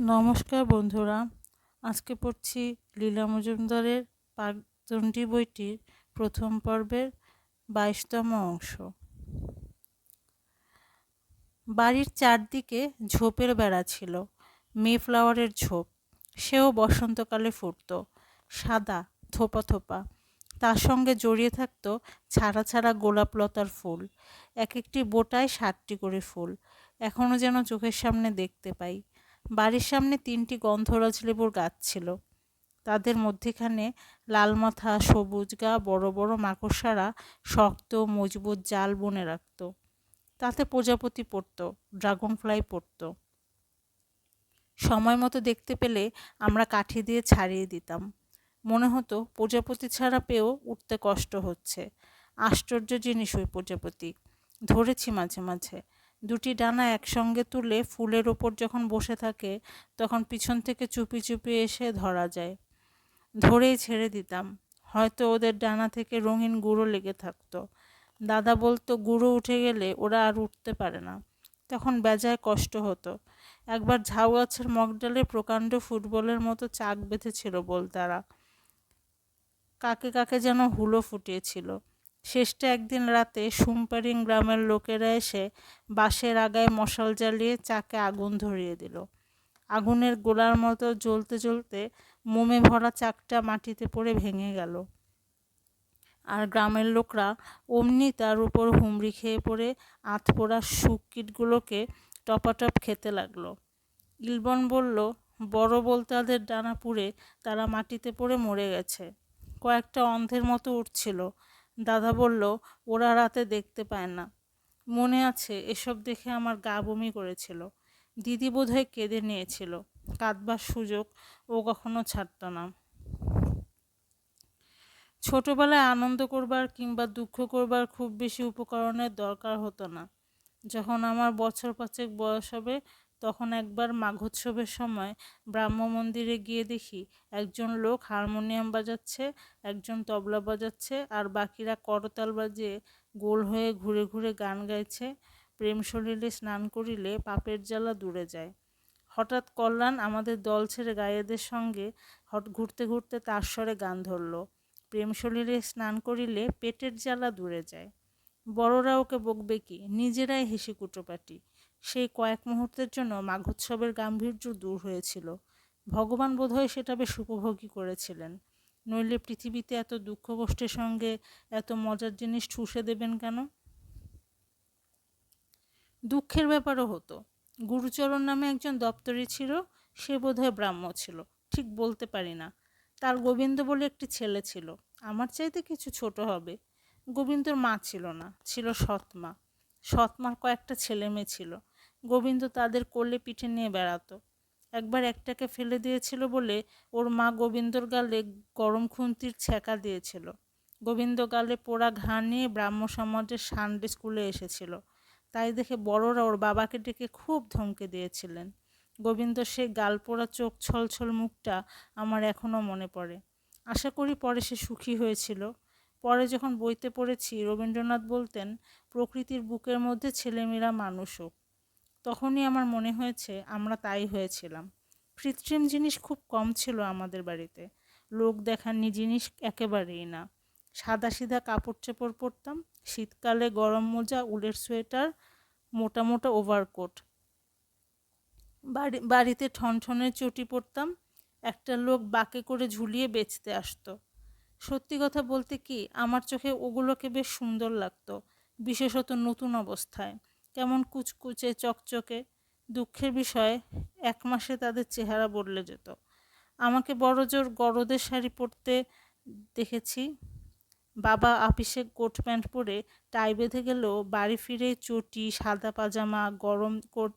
নমস্কার বন্ধুরা, আজকে পড়ছি লীলা মজুমদারের পাকদণ্ডী বইটির প্রথম পর্বের বাইশতম অংশ। বাড়ির চারদিকে ঝোপের বেড়া ছিল, মেফ্লাওয়ারের ঝোপ। সেও বসন্তকালে ফুটত, সাদা, থোপা থোপা। তার সঙ্গে জড়িয়ে থাকত ছাড়া ছাড়া গোলাপ লতার ফুল। এক একটি বোটায় ষাটটি করে ফুল। এখনও যেন চোখের সামনে দেখতে পাই। বাড়ির সামনে তিনটি গন্ধরাজ লেবুর গাছ ছিল। তাদের মধ্যেখানে লাল মাথা, সবুজ গা, বড় বড় মাকড়সারা শক্ত, মজবুত জাল বনে রাখত। তাতে প্রজাপতি পড়ত ড্রাগন ফ্লাই পড়ত। সময় মতো দেখতে পেলে আমরা কাঠি দিয়ে ছাড়িয়ে দিতাম। মনে হতো প্রজাপতি ছাড়া পেয়েও উঠতে কষ্ট হচ্ছে। আশ্চর্য জিনিস ওই প্রজাপতি। ধরেছি মাঝে মাঝে। দুটি ডানা একসঙ্গে তুলে ফুলের ওপর যখন বসে থাকে, তখন পিছন থেকে চুপি চুপি এসে ধরা যায়। ধরেই ছেড়ে দিতাম। হয়তো ওদের ডানা থেকে রঙিন গুঁড়ো লেগে থাকতো। দাদা বলতো, গুঁড়ো উঠে গেলে ওরা আর উঠতে পারে না। তখন বেজায় কষ্ট হতো। একবার ঝাউ গাছের মগডালে প্রকাণ্ড ফুটবলের মতো চাক বেঁধেছিল বলতারা। কাকে কাকে যেন হুলো ফুটিয়েছিল। শেষটা একদিন রাতে সুমপারিং গ্রামের লোকেরা এসে বাঁশের আগায় মশাল জ্বালিয়ে চাকে আগুন ধরিয়ে দিল। আগুনের গোলার মতো জ্বলতে জ্বলতে মোমে ভরা চাকটা মাটিতে পড়ে ভেঙে গেল। আর গ্রামের লোকরা অমনি তার উপর হুমড়ি খেয়ে পড়ে আতপোড়া সুকীটগুলোকে টপাটপ খেতে লাগল। ইলবন বলল, বড় বলতাদের ডানা পুড়ে তারা মাটিতে পড়ে মরে গেছে। কয়েকটা অন্ধের মতো উঠছিল। দাদা বলল, ওরা রাতে দেখতে পায় না। মনে আছে, এসব দেখে আমার গা বমি করেছিল। দিদি বোধহয় কেঁদে নিয়েছিল। কাঁদবার সুযোগ ও কখনো ছাড়ত না। ছোটবেলায় আনন্দ করবার কিংবা দুঃখ করবার খুব বেশি উপকরণের দরকার হতো না। যখন আমার বছর পাঁচেক বয়স হবে তখন একবার মাঘোৎসবের সময় ব্রাহ্ম মন্দিরে গিয়ে দেখি একজন লোক হারমোনিয়াম বাজাচ্ছে, একজন তবলা বাজাচ্ছে আর বাকিরা করতাল বাজিয়ে গোল হয়ে ঘুরে ঘুরে গান গাইছে। প্রেম সলিলে স্নান করিলে পাপের জ্বালা দূরে যায়। হঠাৎ কল্যাণ আমাদের দল ছেড়ে গায়েদের সঙ্গে হট ঘুরতে ঘুরতে তার স্বরে গান ধরল। প্রেম সলিলে স্নান করিলে পেটের জ্বালা দূরে যায়। বড়রা ওকে বকবে কি? নিজেরাই হেসে কুটোপাটি। সেই কয়েক মুহূর্তের জন্য মাঘোৎসবের গাম্ভীর্য দূর হয়েছিল। ভগবান বোধহয় সেটা বেশ উপভোগী করেছিলেন। নইলে পৃথিবীতে এত দুঃখ কষ্টের সঙ্গে এত মজার জিনিস ঠুসে দেবেন কেন? দুঃখের ব্যাপারও হতো। গুরুচরণ নামে একজন দপ্তরি ছিল, সে বোধহয় ব্রাহ্ম ছিল, ঠিক বলতে পারি না। তার গোবিন্দ বলে একটি ছেলে ছিল। আমার চাইতে কিছু ছোট হবে। গোবিন্দর মা ছিল না, ছিল সৎমা সৎমার কয়েকটা ছেলে মেয়ে ছিল। গোবিন্দ তাদের কোলে পিঠে নিয়ে বেড়াতো। একবার একটাকে ফেলে দিয়েছিল বলে ওর মা গোবিন্দর গালে গরম খুন্তির ছ্যাঁকা দিয়েছিল। গোবিন্দ গালে পোড়া ঘা নিয়ে ব্রাহ্ম সমাজের সানডে স্কুলে এসেছিল। তাই দেখে বড়রা ওর বাবাকে ডেকে খুব ধমকে দিয়েছিলেন। গোবিন্দ সেই গাল পোড়া চোখ ছলছল মুখটা আমার এখনও মনে পড়ে। আশা করি পরে সে সুখী হয়েছিল। পরে যখন বইতে পড়েছি, রবীন্দ্রনাথ বলতেন, প্রকৃতির বুকের মধ্যে ছেলেমেয়েরা মানুষ হোক। তখনই আমার মনে হয়েছে আমরা তাই হয়েছিলাম। কৃত্রিম জিনিস খুব কম ছিল আমাদের বাড়িতে। লোক দেখাননি জিনিস একেবারেই না। সাদা সিধা কাপড় চোপড় পরতাম, শীতকালে গরম মোজা, উলের সোয়েটার, মোটা মোটা ওভারকোট। বাড়ি, বাড়িতে ঠনঠনের চটি পরতাম, একটা লোক বাঁকে করে ঝুলিয়ে বেচতে আসতো। সত্যি কথা বলতে কি, আমার চোখে ওগুলোকে বেশ সুন্দর লাগতো, বিশেষত নতুন অবস্থায়। কেমন কুচকুচে, চকচকে দুঃখের বিষয়ে এক মাসে তাদের চেহারা বদলে যেত। আমাকে বড় জোর গরদের শাড়ি পরতে দেখেছি। বাবা আপিসে কোট প্যান্ট পরে টাই বেঁধে গেলেও বাড়ি ফিরে চটি, সাদা পাজামা, গরম কোট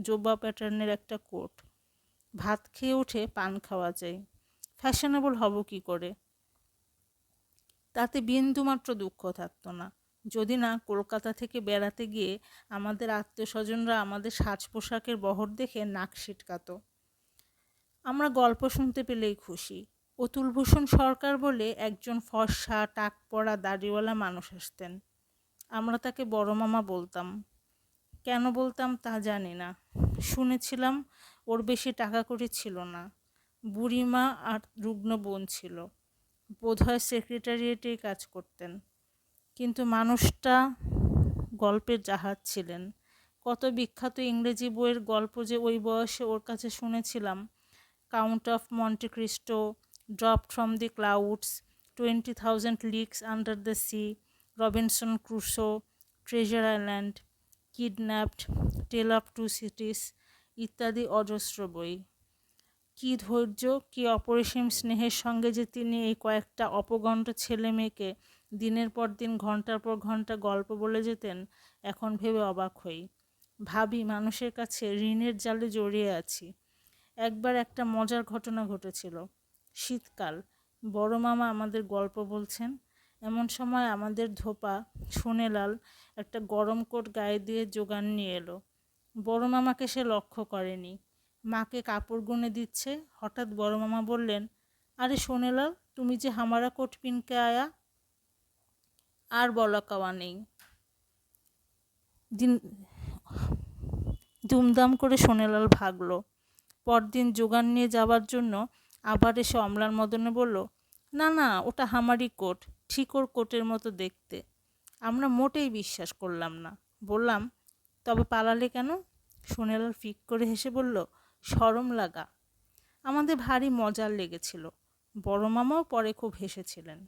জোবা প্যাটার্নের একটা কোট। ভাত খেয়ে উঠে পান খাওয়া যায়। ফ্যাশনেবল হব কি করে? তাতে বিন্দুমাত্র দুঃখ থাকতো না। যদি না কলকাতা থেকে বেড়াতে গিয়ে আমাদের আত্মীয় স্বজনরা আমাদের সাজ পোশাকের বহর দেখে নাক সিটকাতো। আমরা গল্প শুনতে পেলেই খুশি। অতুলভূষণ সরকার বলে একজন ফর্সা টাক পড়া দাড়িওয়ালা মানুষ আসতেন। আমরা তাকে বড় মামা বলতাম। কেন বলতাম তা জানি না। শুনেছিলাম ওর বেশি টাকা করে ছিল না। বুড়িমা আর রুগ্ন বোন ছিল। বোধহয় সেক্রেটারিয়েটেই কাজ করতেন। কিন্তু মানুষটা গল্পের জাহাজ ছিলেন। কত বিখ্যাত ইংরেজি বইয়ের গল্প যে ওই বয়সে ওর কাছে শুনেছিলাম। Count of Monte Cristo drop from the clouds twenty thousand leagues under the sea Robinson Crusoe treasure island kidnapped tale of two cities ইত্যাদি অজস্র বই। কী ধৈর্য, কী অপরিসীম স্নেহের সঙ্গে যে তিনি এই কয়েকটা অপগণ্ড ছেলে মেয়েকে দিনের পর দিন ঘণ্টার পর ঘণ্টা গল্প বলে যেতেন, এখন ভেবে অবাক হই। ভাবি, মানুষের কাছে ঋণের জালে জড়িয়ে আছি। একবার একটা মজার ঘটনা ঘটেছিল। শীতকাল। বড় মামা আমাদের গল্প বলছেন, এমন সময় আমাদের ধোপা, সোনেলাল, একটা গরম কোট গায়ে দিয়ে জোগান নিয়ে এলো। বড় মামাকে সে লক্ষ্য করেনি। মাকে কাপড় গুনে দিচ্ছে। হঠাৎ বড় মামা বললেন, আরে সোনেলাল, তুমি যে হামারা কোট পিনকে আয়া, আর বলা কাওয়া নেই। দিন দুমদাম করে সোনেলাল ভাগলো। পরদিন জোগান নিয়ে যাবার জন্য আবার এসে অমলার মদনে বলল, না না, ওটা হামারি কোট, ঠিক ওর কোটের মতো দেখতে। আমরা মোটেই বিশ্বাস করলাম না। বললাম, তবে পালালে কেন? সোনেলাল ফিক করে হেসে বলল সরম লাগা। আমাদের ভারী মজার লেগেছিল। বড় মামাও পরে খুব হেসেছিলেন।